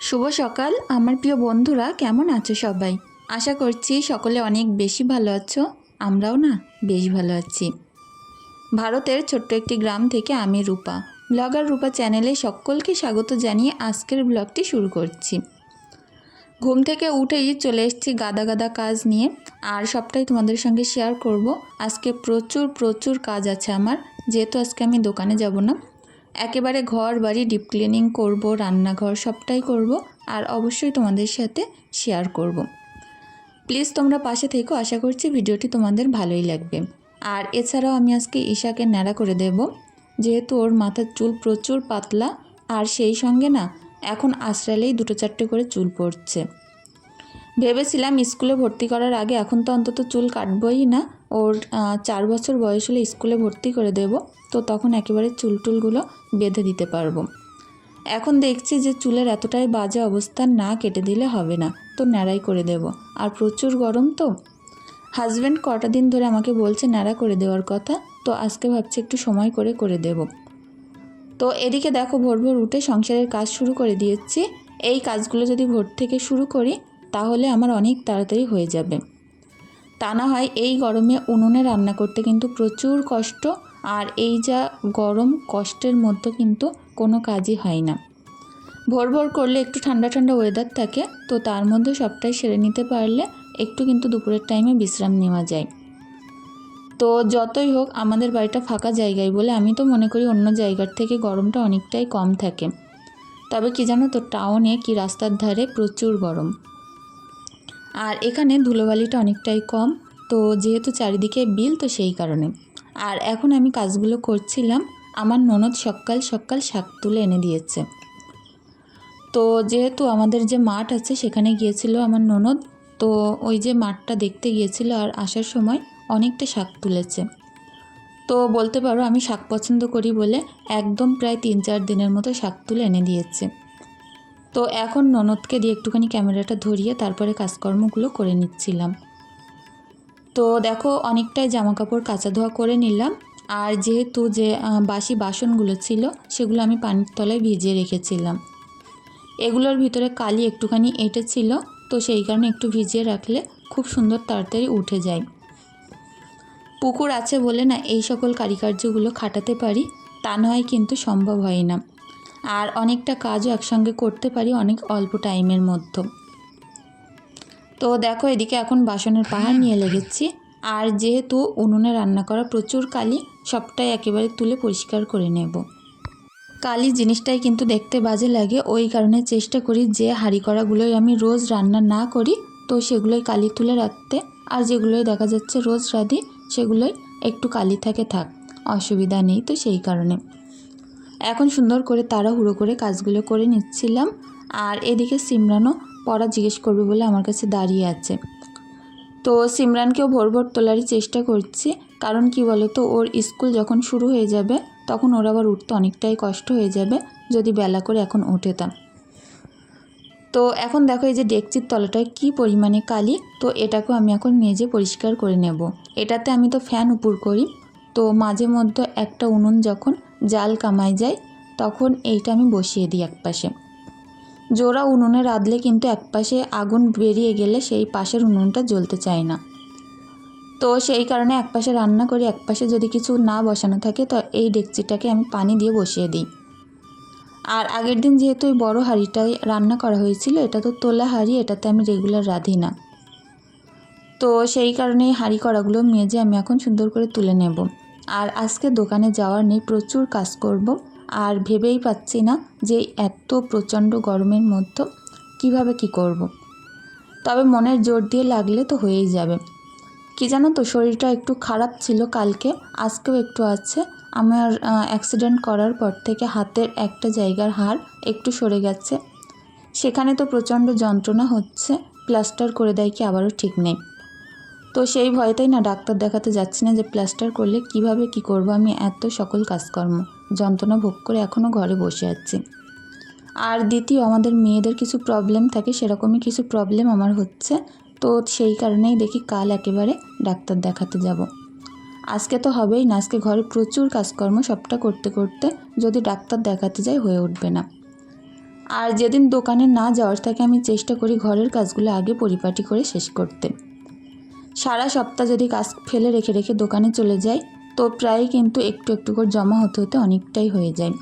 শুভ সকাল। আমার প্রিয় বন্ধুরা, কেমন আছো সবাই? আশা করছি সকলে অনেক বেশি ভালো আছো, আমরাও না বেশ ভালো আছি। ভারতের ছোট্ট একটি গ্রাম থেকে আমি রূপা। ব্লগার রূপা চ্যানেলে সকলকে স্বাগত জানিয়ে আজকের ব্লগটি শুরু করছি। ঘুম থেকে উঠেই চলে এসেছি গাদা গাদা কাজ নিয়ে। আর সবটাই তোমাদের সঙ্গে শেয়ার করব। আজকে প্রচুর প্রচুর কাজ আছে আমার। যেহেতু আজকে আমি দোকানে যাব না একেবারে ঘর বাড়ি ডিপ ক্লিনিং করব, রান্নাঘর সবটাই করব আর অবশ্যই তোমাদের সাথে শেয়ার করব। প্লিজ তোমরা পাশে থেকো, আশা করছি ভিডিওটি তোমাদের ভালোই লাগবে। আর এছাড়াও আমি আজকে ঈশাকে ন্যাড়া করে দেব, যেহেতু ওর মাথার চুল প্রচুর পাতলা আর সেই সঙ্গে না এখন আশ্রালেই দুটো চারটে করে চুল পড়ছে। ভেবেছিলাম স্কুলে ভর্তি করার আগে এখন তো অন্তত চুল কাটবই না, ওর চার বছর বয়স হলে স্কুলে ভর্তি করে দেব। তো তখন একেবারে চুলটুলগুলো বেঁধে দিতে পারব। এখন দেখছি যে চুলের এতটাই বাজে অবস্থা না কেটে দিলে হবে না, তো ন্যাড়াই করে দেব। আর প্রচুর গরম তো। হাজব্যান্ড কটা দিন ধরে আমাকে বলছে ন্যাড়া করে দেওয়ার কথা, তো আজকে ভাবছি একটু সময় করে করে দেব। তো এদিকে দেখো ভোর ভোর উঠে সংসারের কাজ শুরু করে দিয়েছি। এই কাজগুলো যদি ভোর থেকে শুরু করি, তাহলে আমার অনেক তাড়াতাড়ি হয়ে যাবে। তা না হয় এই গরমে উনুনে রান্না করতে কিন্তু প্রচুর কষ্ট আর এই যা গরম, কষ্টের মধ্যে কিন্তু কোনো কাজই হয় না। ভোর ভোর করলে একটু ঠান্ডা ঠান্ডা ওয়েদার থাকে, তো তার মধ্যে সবটাই সেরে নিতে পারলে একটু কিন্তু দুপুরের টাইমে বিশ্রাম নেওয়া যায়। তো যতই হোক, আমাদের বাড়িটা ফাঁকা জায়গায় বলে আমি তো মনে করি অন্য জায়গার থেকে গরমটা অনেকটাই কম থাকে। তবে কি জানো তো টাউনে কি রাস্তার ধারে প্রচুর গরম। আর এখানে ধুলোবালিটা অনেকটাই কম, তো যেহেতু চারিদিকে বিল, তো সেই কারণে। আর এখন আমি কাজগুলো করছিলাম, আমার ননদ সকাল সকাল শাক তুলে এনে দিয়েছে। তো যেহেতু আমাদের যে মাঠ আছে, সেখানে গিয়েছিল আমার ননদ, তো ওই যে মাঠটা দেখতে গিয়েছিল আর আসার সময় অনেকটা শাক তুলেছে। তো বলতে পারো আমি শাক পছন্দ করি বলে একদম প্রায় তিন চার দিনের মতো শাক তুলে এনে দিয়েছে। তো এখন ননদকে দিয়ে একটুখানি ক্যামেরাটা ধরিয়ে তারপরে কাজকর্মগুলো করে নিচ্ছিলাম। তো দেখো, অনেকটাই জামা কাপড় কাচা ধোয়া করে নিলাম। আর যেহেতু যে বাসি বাসনগুলো ছিল, সেগুলো আমি পানির তলায় ভিজিয়ে রেখেছিলাম। এগুলোর ভিতরে কালি একটুখানি এঁটে ছিল, তো সেই কারণে একটু ভিজিয়ে রাখলে খুব সুন্দর তাড়াতাড়ি উঠে যায়। পুকুর আছে বলে না, এই সকল কারিকার্যগুলো খাটাতে পারি, তা নয় কিন্তু সম্ভব হয় না। আর অনেকটা কাজও একসঙ্গে করতে পারি অনেক অল্প টাইমের মধ্যে। তো দেখো এদিকে এখন বাসনের পাহাড় নিয়ে লেগেছি। আর যেহেতু উনুনে রান্না করা প্রচুর কালি, সবটাই একেবারে তুলে পরিষ্কার করে নেব। কালি জিনিসটাই কিন্তু দেখতে বাজে লাগে, ওই কারণে চেষ্টা করি যে হাঁড়ি করাগুলোই আমি রোজ রান্না না করি, তো সেগুলোই কালি তুলে রাখতে। আর যেগুলোই দেখা যাচ্ছে রোজ রাঁধি, সেগুলোই একটু কালি থাকে থাক, অসুবিধা নেই তো সেই কারণে। এখন সুন্দর করে তাড়াহুড়ো করে কাজগুলো করে নিচ্ছিলাম। আর এদিকে সিমরানও পড়া জিজ্ঞেস করবে বলে আমার কাছে দাঁড়িয়ে আছে। তো সিমরানকেও ভোর ভোর তোলারই চেষ্টা করছি, কারণ কি বলো তো ওর স্কুল যখন শুরু হয়ে যাবে, তখন ওর আবার উঠতে অনেকটাই কষ্ট হয়ে যাবে, যদি বেলা করে এখন উঠেতাম তো। এখন দেখো এই যে ডেকচির তলাটায় কি পরিমাণে কালি, তো এটাকেও আমি এখন মেজে পরিষ্কার করে নেব। এটাতে আমি তো ফ্যান উপর করি, তো মাঝে মধ্যে একটা উনুন যখন জাল কামাই যায়, তখন এইটা আমি বসিয়ে দিই একপাশে। জোড়া উনুনে রাঁধলে কিন্তু একপাশে আগুন বেরিয়ে গেলে সেই পাশের উনুনটা জ্বলতে চায় না। তো সেই কারণে একপাশে রান্না করি, একপাশে যদি কিছু না বসানো থাকে, তো এই ডেকচিটাকে আমি পানি দিয়ে বসিয়ে দিই। আর আগের দিন যেহেতু ওই বড়ো হাঁড়িটাই রান্না করা হয়েছিল, এটা তো তোলা হাঁড়ি, এটাতে আমি রেগুলার রাঁধি না। তো সেই কারণে হাঁড়ি করাগুলো মেজে আমি এখন সুন্দর করে তুলে নেব। আর আজকে দোকানে যাওয়ার নেই, প্রচুর কাজ করব। আর ভেবেই পাচ্ছি না যে এত প্রচণ্ড গরমের মধ্যে কীভাবে কি করব। তবে মনের জোর দিয়ে লাগলে তো হয়েই যাবে। কি জানো তো, শরীরটা একটু খারাপ ছিল কালকে, আজকেও একটু আছে। আমার অ্যাক্সিডেন্ট করার পর থেকে হাতের একটা জায়গার হাড় একটু সরে গেছে। সেখানে তো প্রচণ্ড যন্ত্রণা হচ্ছে প্লাস্টার করে দেয় কি আবারও ঠিক নেই। তো সেই ভয়তেই না ডাক্তার দেখাতে যাচ্ছি না যে প্লাস্টার করলে কীভাবে কি করব, আমি এত সকল কাজকর্ম। যন্ত্রণা ভোগ করে এখনও ঘরে বসে আছি। আর দ্বিতীয়, আমাদের মেয়েদের কিছু প্রবলেম থাকে, সেরকমই কিছু প্রবলেম আমার হচ্ছে। তো সেই কারণেই দেখি কাল একেবারে ডাক্তার দেখাতে যাব। আজকে তো হবেই না, আজকে ঘরে প্রচুর কাজকর্ম, সবটা করতে করতে যদি ডাক্তার দেখাতে যাই হয়ে উঠবে না। আর যেদিন দোকানে না যাওয়ার থাকে আমি চেষ্টা করি ঘরের কাজগুলো আগে পরিপাটি করে শেষ করতে। সারা সপ্তাহ যদি কাজ ফেলে রেখে রেখে দোকানে চলে যাই তো প্রায় কিন্তু একটু একটু করে জমা হতে হতে অনেকটাই হয়ে যায়।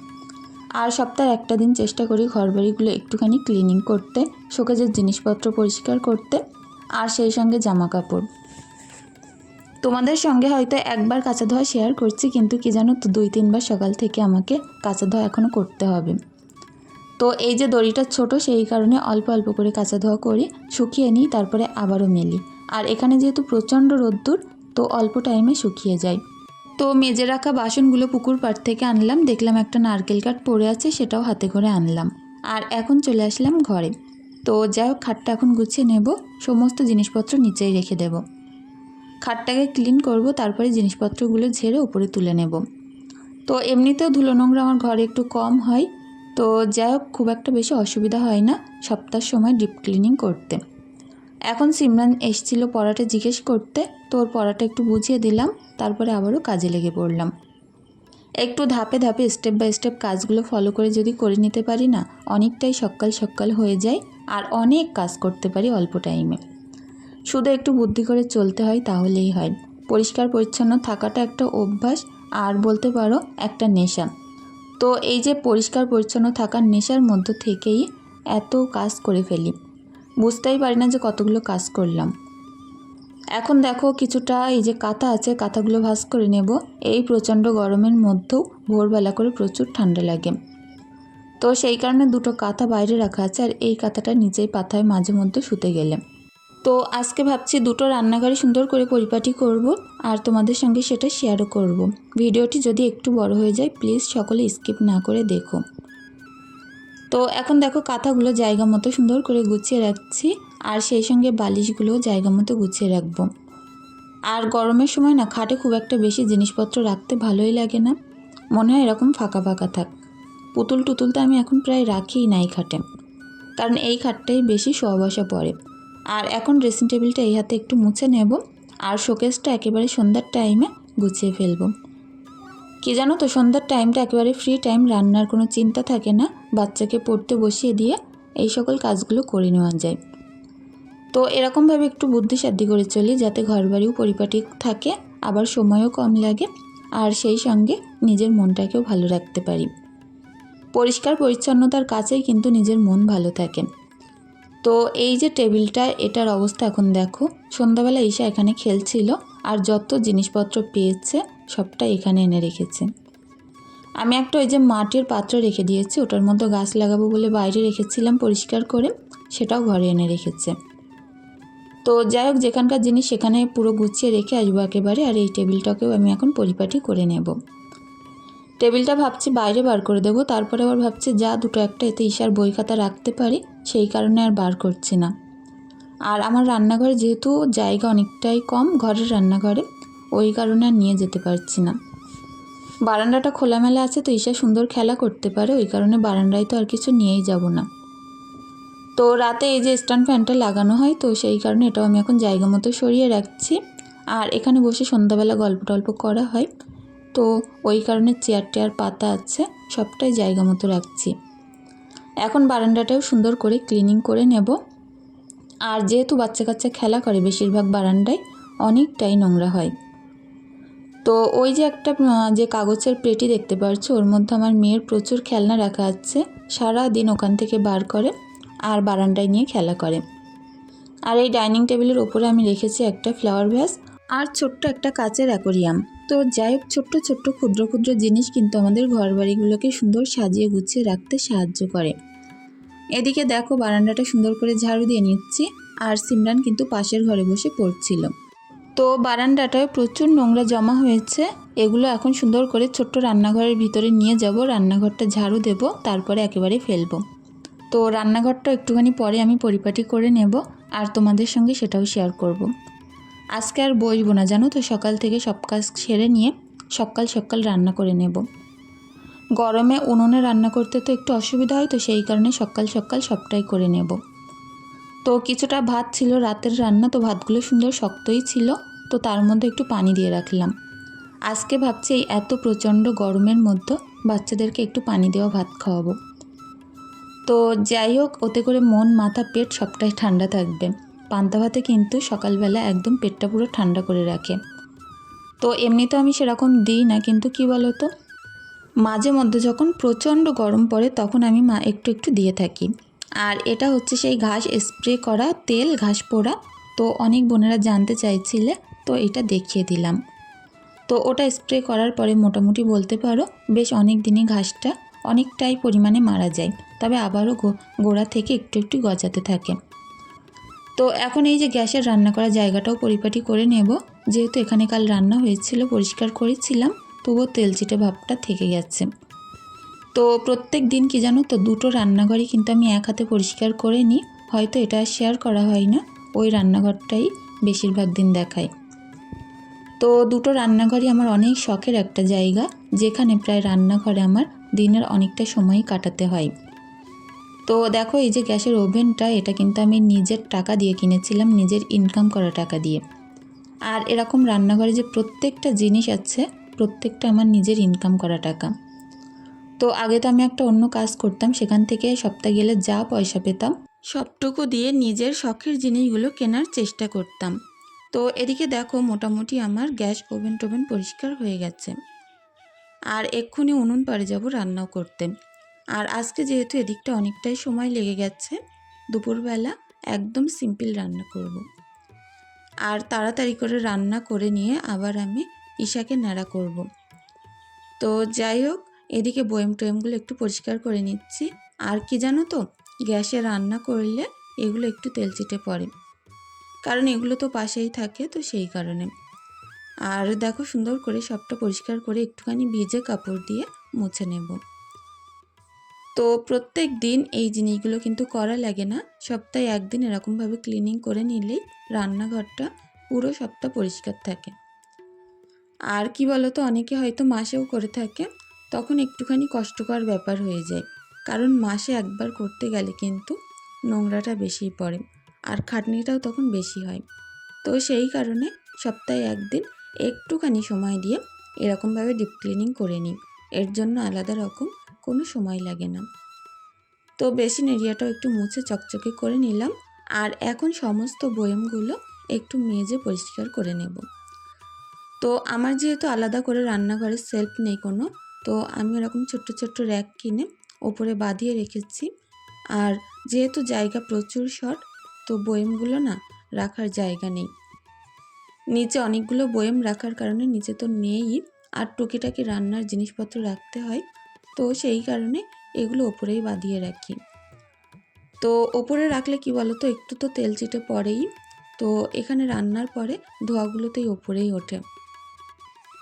আর সপ্তাহে একটা দিন চেষ্টা করি ঘরবাড়িগুলো একটুখানি ক্লিনিং করতে, শোকেজের জিনিসপত্র পরিষ্কার করতে, আর সেই সঙ্গে জামা কাপড় তোমাদের সঙ্গে হয়তো একবার কাঁচা ধোয়া শেয়ার করছি, কিন্তু কি জানো তো দুই তিনবার সকাল থেকে আমাকে কাঁচা ধোয়া এখনও করতে হবে। তো এই যে দড়িটা ছোট, সেই কারণে অল্প অল্প করে কাঁচা ধোয়া করি শুকিয়ে নিই, তারপরে আবারও মেলি। আর এখানে যেহেতু প্রচণ্ড রোদ্দুর, তো অল্প টাইমে শুকিয়ে যায়। তো মেজে রাখা বাসনগুলো পুকুর পাড় থেকে আনলাম। দেখলাম একটা নারকেল কাঠ পড়ে আছে, সেটাও হাতে করে আনলাম। আর এখন চলে আসলাম ঘরে। তো যাই হোক, খাটটা এখন গুছিয়ে নেব। সমস্ত জিনিসপত্র নিচেই রেখে দেব। খাটটাকে ক্লিন করব, তারপরে জিনিসপত্রগুলো ঝেড়ে উপরে তুলে নেব। তো এমনিতেও ধুলো নোংরা আমার ঘরে একটু কম হয়। তো যাই হোক, খুব একটা বেশি অসুবিধা হয় না। সপ্তাহ সময় ডিপ ক্লিনিং করতে। এখন সিমরান এসছিল পড়াটা জিজ্ঞেস করতে তোর পড়াটা একটু বুঝিয়ে দিলাম, তারপরে আবারও কাজে লেগে পড়লাম। একটু ধাপে ধাপে স্টেপ বাই স্টেপ কাজগুলো ফলো করে যদি করে নিতে পারি না, অনেকটাই সকাল সকাল হয়ে যায় আর অনেক কাজ করতে পারি অল্প টাইমে। শুধু একটু বুদ্ধি করে চলতে হয় তাহলেই হয়। পরিষ্কার পরিচ্ছন্ন থাকাটা একটা অভ্যাস আর বলতে পারো একটা নেশা। তো এই যে পরিষ্কার পরিচ্ছন্ন থাকার নেশার মধ্য থেকেই এত কাজ করে ফেলি। বুঝতেই পারি না যে কতগুলো কাজ করলাম। এখন দেখো কিছুটা এই যে কাঁথা আছে, কাঁথাগুলো ভাঁজ করে নেব। এই প্রচণ্ড গরমের মধ্যেও ভোরবেলা করে প্রচুর ঠান্ডা লাগে। তো সেই কারণে দুটো কাঁথা বাইরে রাখা আছে আর এই কাঁথাটা নিচেই পাথায় মাঝে মধ্যে শুতে গেলে। তো আজকে ভাবছি দুটো রান্নাঘরে সুন্দর করে পরিপাটি করব আর তোমাদের সঙ্গে সেটা শেয়ারও করব। ভিডিওটি যদি একটু বড় হয়ে যায়, প্লিজ সকলে স্কিপ না করে দেখো। তো এখন দেখো কাঁথাগুলো জায়গা মতো সুন্দর করে গুছিয়ে রাখছি, আর সেই সঙ্গে বালিশগুলোও জায়গা মতো গুছিয়ে রাখব। আর গরমের সময় না খাটে খুব একটা বেশি জিনিসপত্র রাখতে ভালোই লাগে না, মনে হয় এরকম ফাঁকা ফাঁকা থাক। পুতুল টুতুল তো আমি এখন প্রায় রাখিই না এই খাটে, কারণ এই খাটটাই বেশি শোয়া পড়ে। আর এখন ড্রেসিং টেবিলটা এই হাতে একটু মুছে নেব, আর শোকেসটা একেবারে সন্ধ্যার টাইমে গুছিয়ে ফেলব। কি জানো তো সন্ধ্যার টাইমটা একেবারে ফ্রি টাইম রান্নার কোনো চিন্তা থাকে না। বাচ্চাকে পড়তে বসিয়ে দিয়ে এই সকল কাজগুলো করে নেওয়া যায়। তো এরকমভাবে একটু বুদ্ধিসাদ্ধি করে চলি যাতে ঘরবাড়িও পরিপাটি থাকে, আবার সময়ও কম লাগে, আর সেই সঙ্গে নিজের মনটাকেও ভালো রাখতে পারি। পরিষ্কার পরিচ্ছন্নতার কাছেই কিন্তু নিজের মন ভালো থাকে। তো এই যে টেবিলটা, এটার অবস্থা এখন দেখো। সন্ধ্যাবেলা ঈশা এখানে খেলছিল, আর যত জিনিসপত্র পেয়েছে সবটা এখানে এনে রেখেছে। আমি একটা ওই যে মাটির পাত্র রেখে দিয়েছি, ওটার মধ্যে গাছ লাগাবো বলে বাইরে রেখেছিলাম পরিষ্কার করে, সেটাও ঘরে এনে রেখেছে। তো যাই হোক, যেখানকার জিনিস সেখানে পুরো গুছিয়ে রেখে আসব একেবারে, আর এই টেবিলটাকেও আমি এখন পরিপাটি করে নেব। টেবিলটা ভাবছি বাইরে বার করে দেবো, তারপরে আবার ভাবছি যা দুটো একটা এতে ঈশার বই খাতা রাখতে পারি, সেই কারণে আর বার করছি না। আর আমার রান্নাঘরে যেহেতু জায়গা অনেকটাই কম, ঘরের রান্নাঘরে ওই কারণে আর নিয়ে যেতে পারছি না। বারান্দাটা খোলামেলা আছে তো ঈশা সুন্দর খেলা করতে পারে, ওই কারণে বারান্দায় তো আর কিছু নিয়েই যাব না। তো রাতে এই যে স্ট্যান্ড ফ্যানটা লাগানো হয় তো সেই কারণে এটাও আমি এখন জায়গা মতো সরিয়ে রাখছি। আর এখানে বসে সন্ধ্যাবেলা গল্প টল্প করা হয়। তো ওই কারণে চেয়ার টেয়ার, পাতা আছে, সবটাই জায়গা মতো রাখছি। এখন বারান্দাটাও সুন্দর করে ক্লিনিং করে নেব। আর যেহেতু বাচ্চা কাচ্চা খেলা করে, বেশিরভাগ বারান্দায় অনেকটাই নোংরা হয়। তো ওই যে একটা যে কাগজের পেটি দেখতে পাচ্ছ ওর মধ্যে আমার মেয়ের প্রচুর খেলনা রাখা আছে। সারা দিন ওখান থেকে বার করে আর বারান্দায় নিয়ে খেলা করে। আর এই ডাইনিং টেবিলের ওপরে আমি রেখেছি একটা ফ্লাওয়ার ভ্যাস আর ছোট্ট একটা কাচের অ্যাকোরিয়াম। তো যাই হোক, ছোট্ট ছোট্ট, ক্ষুদ্র ক্ষুদ্র জিনিস কিন্তু আমাদের ঘর বাড়িগুলোকে সুন্দর সাজিয়ে গুছিয়ে রাখতে সাহায্য করে। এদিকে দেখো, বারান্দাটা সুন্দর করে ঝাড়ু দিয়ে নিচ্ছি। আর সিমরান কিন্তু পাশের ঘরে বসে পড়ছিল। তো বারান্দাটায় প্রচুর নোংরা জমা হয়েছে। এগুলো এখন সুন্দর করে ছোট্ট রান্নাঘরের ভিতরে নিয়ে যাব। রান্নাঘরটা ঝাড়ু দেব, তারপরে একেবারে ফেলব। তো রান্নাঘরটা একটুখানি পরে আমি পরিপাটি করে নেব আর তোমাদের সঙ্গে সেটাও শেয়ার করব। আজকে আর বসবো না, জানো তো? সকাল থেকে সব কাজ সেরে নিয়ে সকাল সকাল রান্না করে নেব। গরমে উনুনে রান্না করতে তো একটু অসুবিধা হয়, তো সেই কারণে সকাল সকাল সবটাই করে নেব। তো কিছুটা ভাত ছিল, রাতের রান্না, তো ভাতগুলো সুন্দর শক্তই ছিল। তো তার মধ্যে একটু পানি দিয়ে রাখলাম। আজকে ভাবছি এই এত প্রচণ্ড গরমের মধ্যে বাচ্চাদেরকে একটু পানি দেওয়া ভাত খাওয়াবো। তো যাই হোক, ওতে করে মন, মাথা, পেট সবটাই ঠান্ডা থাকবে। পান্তা ভাতে কিন্তু সকালবেলা একদম পেটটা পুরো ঠান্ডা করে রাখে। তো এমনিতে আমি সেরকম দিই না, কিন্তু কি বলো তো মাঝে মধ্যে যখন প্রচণ্ড গরম পড়ে, তখন আমি মা একটু একটু দিয়ে থাকি। আর এটা হচ্ছে সেই ঘাস স্প্রে করা তেল, ঘাস পোড়া। তো অনেক বোনেরা জানতে চাইছিলে তো এটা দেখিয়ে দিলাম। তো ওটা স্প্রে করার পরে মোটামুটি বলতে পারো বেশ অনেক দিনই ঘাসটা অনেকটাই পরিমাণে মারা যায়। তবে আবারও গোড়া থেকে একটু একটু গজাতে থাকে। তো এখন এই যে গ্যাসের রান্না করা জায়গাটাও পরিপাটি করে নেব। যেহেতু এখানে কাল রান্না হয়েছিল, পরিষ্কার করেছিলাম, তবুও তেলচিটে ভাবটা থেকে গেছে। তো প্রত্যেক দিন কি জানো তো দুটো রান্নাঘরই কিন্তু আমি এক হাতে পরিষ্কার করে নিই। হয়তো এটা শেয়ার করা হয় না, ওই রান্নাঘরটাই বেশিরভাগ দিন দেখায়। তো দুটো রান্নাঘরই আমার অনেক শখের একটা জায়গা, যেখানে প্রায় রান্নাঘরে আমার দিনের অনেকটা সময় কাটাতে হয়। তো দেখো, এই যে গ্যাসের ওভেনটা, এটা কিন্তু আমি নিজের টাকা দিয়ে কিনেছিলাম, নিজের ইনকাম করা টাকা দিয়ে। আর এরকম রান্নাঘরে যে প্রত্যেকটা জিনিস আছে, প্রত্যেকটা আমার নিজের ইনকাম করা টাকা। তো আগে তো আমি একটা অন্য কাজ করতাম, সেখান থেকে সপ্তাহে গেলে যা পয়সা পেতাম, সবটুকু দিয়ে নিজের শখের জিনিসগুলো কেনার চেষ্টা করতাম। তো এদিকে দেখো মোটামুটি আমার গ্যাস ওভেন টোভেন পরিষ্কার হয়ে গেছে আর এক্ষুনি উনুন পাড়ে যাব রান্নাও করতে আর আজকে যেহেতু এদিকটা অনেকটাই সময় লেগে গেছে, দুপুরবেলা একদম সিম্পল রান্না করব। আর তাড়াতাড়ি করে রান্না করে নিয়ে আবার আমি ঈশাকে নাড়া করব। তো যাই হোক, এদিকে বয়েম টয়েমগুলো একটু পরিষ্কার করে নিচ্ছি আর কি জানো তো, গ্যাসে রান্না করলে এগুলো একটু তেল চিটে পড়ে কারণ এগুলো তো পাশেই থাকে, তো সেই কারণে। আর দেখো সুন্দর করে সবটা পরিষ্কার করে একটুখানি ভিজে কাপড় দিয়ে মুছে নেব। তো প্রত্যেক দিন এই জিনিসগুলো কিন্তু করা লাগে না। সপ্তাহে একদিন এরকমভাবে ক্লিনিং করে নিলেই রান্নাঘরটা পুরো সপ্তাহ পরিষ্কার থাকে। আর কি বলতো, অনেকে হয়তো মাসেও করে থাকে, তখন একটুখানি কষ্টকর ব্যাপার হয়ে যায়। কারণ মাসে একবার করতে গেলে কিন্তু নোংরাটা বেশিই পড়ে। আর খাটনিটাও তখন বেশি হয়। তো সেই কারণে সপ্তাহে একদিন একটুখানি সময় দিয়ে এরকমভাবে ডিপ ক্লিনিং করে নিই। এর জন্য আলাদা রকম কোনো সময় লাগে না। তো বেসিন এরিয়াটাও একটু মুছে চকচকে করে নিলাম আর এখন সমস্ত বয়মগুলো একটু মেজে পরিষ্কার করে নেব। তো আমার যেহেতু আলাদা করে রান্নাঘরের সেলফ নেই কোনো, তো আমি ওরকম ছোট্ট ছোট্ট র্যাক কিনে ওপরে বাঁধিয়ে রেখেছি। আর যেহেতু জায়গা প্রচুর শর্ট তো বয়েমগুলো না রাখার জায়গা নেই। নিচে অনেকগুলো বয়েম রাখার কারণে নিচে তো নেই আর টুকিটাকি রান্নার জিনিসপত্র রাখতে হয়। তো সেই কারণে এগুলো ওপরেই বাঁধিয়ে রাখি। তো ওপরে রাখলে কি বলো তো একটু তো তেল চিটে পড়েই। তো এখানে রান্নার পরে ধোয়াগুলোতেই ওপরেই ওঠে।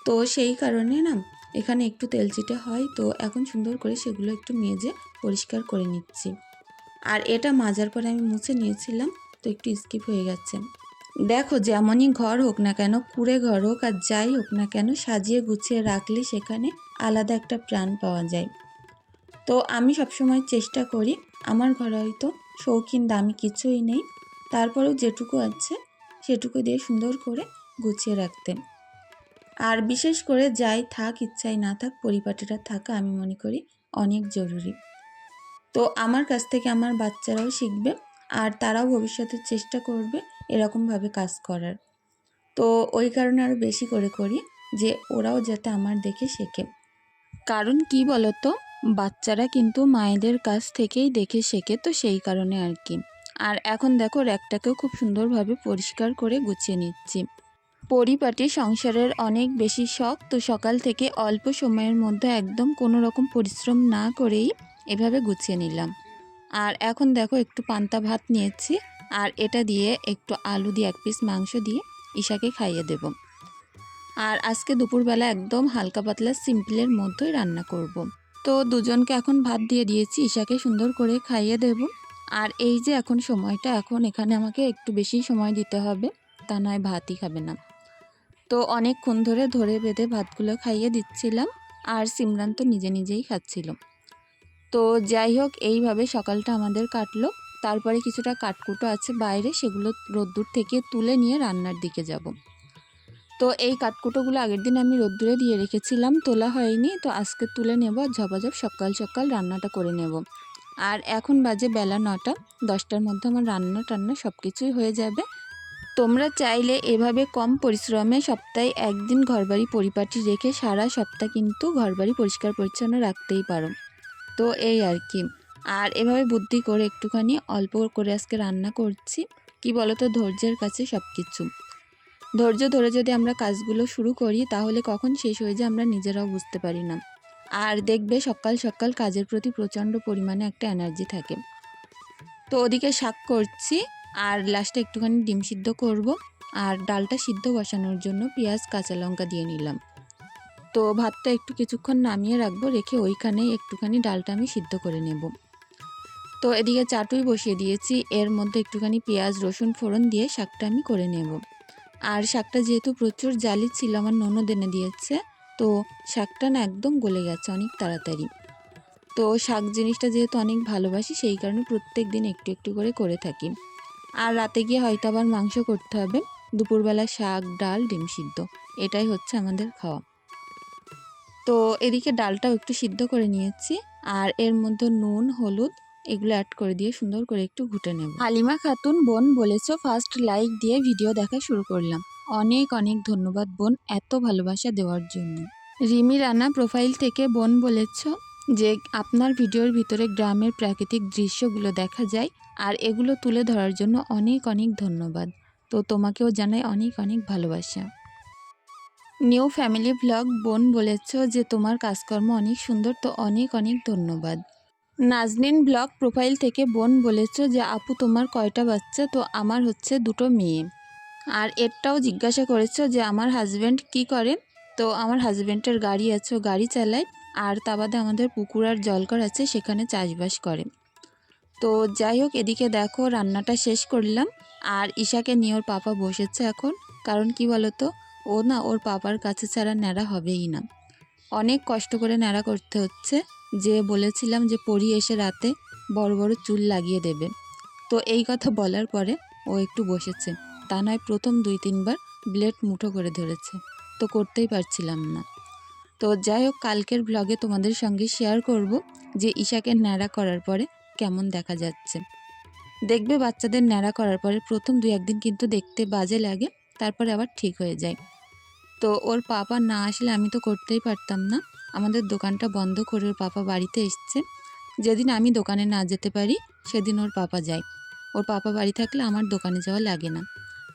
তো সেই কারণে না এখানে একটু তেল চিটে হয়। তো এখন সুন্দর করে সেগুলো একটু মেজে পরিষ্কার করে নিচ্ছি। এটা মাজার পরে আমি মুছে নিয়েছিলাম, তো একটু স্কিপ হয়ে গেছে। দেখো, যেমনই ঘর হোক না কেন কুড়ে ঘর হোক আর যাই হোক না কেন, সাজিয়ে গুছিয়ে রাখলে সেখানে আলাদা একটা প্রাণ পাওয়া যায়। তো আমি সবসময় চেষ্টা করি, আমার ঘরে হয়তো শৌখিন দামি কিছুই নেই, তারপরেও যেটুকু আছে, সেটুকু দিয়ে সুন্দর করে গুছিয়ে রাখতে। আর বিশেষ করে যাই থাক, ইচ্ছাই না থাক, পরিপাটিটা থাকা আমি মনে করি অনেক জরুরি। তো আমার কাছ থেকে আমার বাচ্চারাও শিখবে আর তারাও ভবিষ্যতে চেষ্টা করবে এরকমভাবে কাজ করার। তো ওই কারণে আরও বেশি করে করি যে ওরাও যাতে আমার দেখে শেখে। কারণ কি বলতো? বাচ্চারা কিন্তু মায়েদের কাছ থেকেই দেখে শেখে তো সেই কারণে আর কি। আর এখন দেখো র্যাকটাকেও খুব সুন্দরভাবে পরিষ্কার করে গুছিয়ে নিচ্ছি। পরিপাটি সংসারের অনেক বেশি শখ তো সকাল থেকে অল্প সময়ের মধ্যে একদম কোনো রকম পরিশ্রম না করেই এভাবে গুছিয়ে নিলাম। আর এখন দেখো একটু পান্তা ভাত নিয়েছি। আর এটা দিয়ে একটু আলু দিয়ে এক পিস মাংস দিয়ে ঈশাকে খাইয়ে দেব। আর আজকে দুপুরবেলা একদম হালকা পাতলা সিম্পলের মধ্যেই রান্না করব। তো দুজনকে এখন ভাত দিয়ে দিয়েছি, ঈশাকে সুন্দর করে খাইয়ে দেব। আর এই যে এখন সময়টা, এখন এখানে আমাকে একটু বেশি সময় দিতে হবে, তা নয় ভাতই খাবে না। তো অনেকক্ষণ ধরে ধরে বেঁধে ভাতগুলো খাইয়ে দিচ্ছিলাম, আর সিমরান তো নিজে নিজেই খাচ্ছিল। তো যাই হোক, এইভাবে সকালটা আমাদের কাটলো। তারপরে কিছুটা কাঠকুটো আছে বাইরে, সেগুলো রোদ্দুর থেকে তুলে নিয়ে রান্নার দিকে যাব। তো এই কাঠকুটোগুলো আগের দিন আমি রোদ্দুরে দিয়ে রেখেছিলাম, তোলা হয়নি। তো আজকে তুলে নেব ঝপাঝপ সকাল সকাল রান্নাটা করে নেব। আর এখন বাজে বেলা নটা, দশটার মধ্যে আমার রান্না টান্না সব কিছুই হয়ে যাবে। তোমরা চাইলে এভাবে কম পরিশ্রমে সপ্তাহে একদিন ঘরবাড়ি পরিপাটি রেখে সারা সপ্তাহ কিন্তু ঘরবাড়ি পরিষ্কার পরিচ্ছন্ন রাখতেই পারো। তো এই আর কি। আর এভাবে বুদ্ধি করে একটুখানি অল্প করে আজকে রান্না করছি। কি বলতো? ধৈর্যের কাছে সব কিছু ধৈর্য ধরে যদি আমরা কাজগুলো শুরু করি, তাহলে কখন শেষ হয়ে যায় আমরা নিজেরাও বুঝতে পারি না। আর দেখবে সকাল সকাল কাজের প্রতি প্রচণ্ড পরিমাণে একটা এনার্জি থাকে। তো ওদিকে শাক করছি, আর লাস্টে একটুখানি ডিম সিদ্ধ করব। আর ডালটা সিদ্ধ বসানোর জন্য পেঁয়াজ, কাঁচা লঙ্কা দিয়ে নিলাম। তো ভাতটা একটু কিছুক্ষণ নামিয়ে রাখব, রেখে ওইখানেই একটুখানি ডালটা আমি সিদ্ধ করে নেব। তো এদিকে চাটুই বসিয়ে দিয়েছি, এর মধ্যে একটুখানি পেঁয়াজ, রসুন ফোড়ন দিয়ে শাকটা আমি করে নেব। আর শাকটা যেহেতু প্রচুর জালি ছিল, আমার ননদ এনে দিয়েছে, তো শাকটা না একদম গলে গেছে অনেক তাড়াতাড়ি। তো শাক জিনিসটা যেহেতু অনেক ভালোবাসি, সেই কারণে প্রত্যেক দিন একটু একটু করে করে থাকি। আর রাতে গিয়ে হয়তো আবার মাংস করতে হবে। দুপুরবেলা শাক, ডাল, ডিম সিদ্ধ, এটাই হচ্ছে আমাদের খাওয়া। তো এদিকে ডালটাও একটু সিদ্ধ করে নিয়েছি, আর এর মধ্যে নুন, হলুদ এগুলো অ্যাড করে দিয়ে সুন্দর করে একটু ঘুটে নেব। হালিমা খাতুন বোন বলেছ ফার্স্ট লাইক দিয়ে ভিডিও দেখা শুরু করলাম। অনেক অনেক ধন্যবাদ বোন এত ভালোবাসা দেওয়ার জন্য। রিমি রানা প্রোফাইল থেকে বোন বলেছ যে, আপনার ভিডিওর ভিতরে গ্রামের প্রাকৃতিক দৃশ্যগুলো দেখা যায়, আর এগুলো তুলে ধরার জন্য অনেক অনেক ধন্যবাদ। তো তোমাকেও জানাই অনেক অনেক ভালোবাসা। নিউ ফ্যামিলি ব্লগ বোন বলেছ যে তোমার কাজকর্ম অনেক সুন্দর, তো অনেক অনেক ধন্যবাদ। নাজনিন ব্লগ প্রোফাইল থেকে বোন বলেছ যে, আপু, তোমার কয়টা বাচ্চা? তো আমার হচ্ছে দুটো মেয়ে। আর এরটাও জিজ্ঞাসা করেছ যে, আমার হাজব্যান্ড কি করে? তো আমার হাজব্যান্ডের গাড়ি আছে গাড়ি চালায়। আর তা বাদে আমাদের পুকুর আর জলকর আছে, সেখানে চাষবাস করে। তো যাই হোক, এদিকে দেখো, রান্নাটা শেষ করলাম। আর ঈশাকে নিয়ে ওর পাপা বসেছে এখন। কারণ কি বলতো? ও না ওর পাপার কাছে ছাড়া ন্যাড়া হবেই না। অনেক কষ্ট করে ন্যাড়া করতে হচ্ছে, যে বলেছিলাম যে পরি এসে রাতে বড় বড় চুল লাগিয়ে দেবে। তো এই কথা বলার পরে ও একটু বসেছে, তা নয় প্রথম দুই তিনবার ব্লেড মুঠো করে ধরেছে। তো করতেই পারছিলাম না। তো যাই হোক, কালকের ব্লগে তোমাদের সঙ্গে শেয়ার করব যে ঈশাকে ন্যাড়া করার পরে কেমন দেখা যাচ্ছে। দেখবে বাচ্চাদের ন্যাড়া করার পরে প্রথম দুই একদিন কিন্তু দেখতে বাজে লাগে, তারপরে আবার ঠিক হয়ে যায়। তো ওর পাপা না আসলে আমি তো করতেই পারতাম না। আমাদের দোকানটা বন্ধ করে ওর পাপা বাড়িতে এসছে। যেদিন আমি দোকানে না যেতে পারি, সেদিন ওর পাপা যায়। ওর পাপা বাড়ি থাকলে আমার দোকানে যাওয়া লাগে না।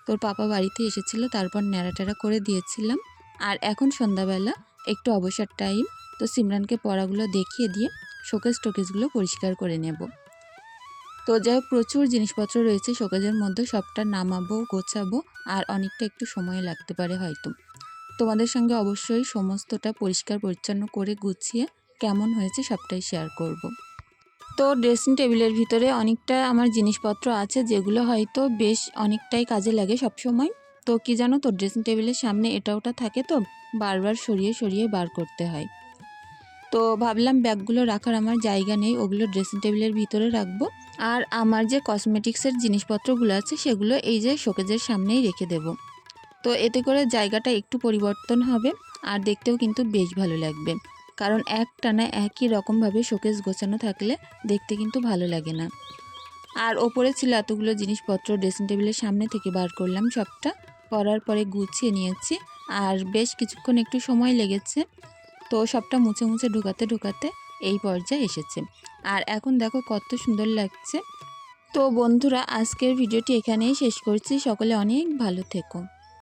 তোর পাপা বাড়িতে এসেছিল, তারপর ন্যাড়া টেরা করে দিয়েছিলাম। আর এখন সন্ধ্যাবেলা একটু অবসর টাইম, তো সিমরানকে পড়াগুলো দেখিয়ে দিয়ে শোকেস টোকেসগুলো পরিষ্কার করে নেব। তো যাই হোক, প্রচুর জিনিসপত্র রয়েছে, শোকেজের মধ্যে সবটা নামাবো, গোছাবো, আর অনেকটা একটু সময় লাগতে পারে হয়তো। তোমাদের সঙ্গে অবশ্যই সমস্তটা পরিষ্কার পরিচ্ছন্ন করে গুছিয়ে কেমন হয়েছে সবটাই শেয়ার করব। তো ড্রেসিং টেবিলের ভিতরে অনেকটা আমার জিনিসপত্র আছে, যেগুলো হয়তো বেশ অনেকটাই কাজে লাগে সব সময় তো কি জানো তো ড্রেসিং টেবিলের সামনে এটা ওটা থাকে তো, বারবার সরিয়ে সরিয়ে বার করতে হয়। তো ভাবলাম ব্যাগগুলো রাখার আমার জায়গা নেই, ওগুলো ড্রেসিং টেবিলের ভিতরে রাখব। আর আমার যে কসমেটিক্সের জিনিসপত্রগুলো আছে, সেগুলো এই যে শোকেজের সামনেই রেখে দেব। তো এতে করে জায়গাটা একটু পরিবর্তন হবে আর দেখতেও কিন্তু বেশ ভালো লাগবে। কারণ এক টানা একই রকমভাবে শোকেস গোছানো থাকলে দেখতে কিন্তু ভালো লাগে না। আর ওপরে ছিল এতগুলো জিনিসপত্র, ড্রেসিং টেবিলের সামনে থেকে বার করলাম সবটা। করার পরে গুছিয়ে নিয়েছি আর বেশ কিছুক্ষণ একটু সময় লেগেছে। তো সবটা মুছে মুছে ঢুকাতে ঢুকাতে এই পর্যায়ে এসেছে। আর এখন দেখো কত সুন্দর লাগছে। তো বন্ধুরা, আজকের ভিডিওটি এখানেই শেষ করছি। সকলে অনেক ভালো থেকো।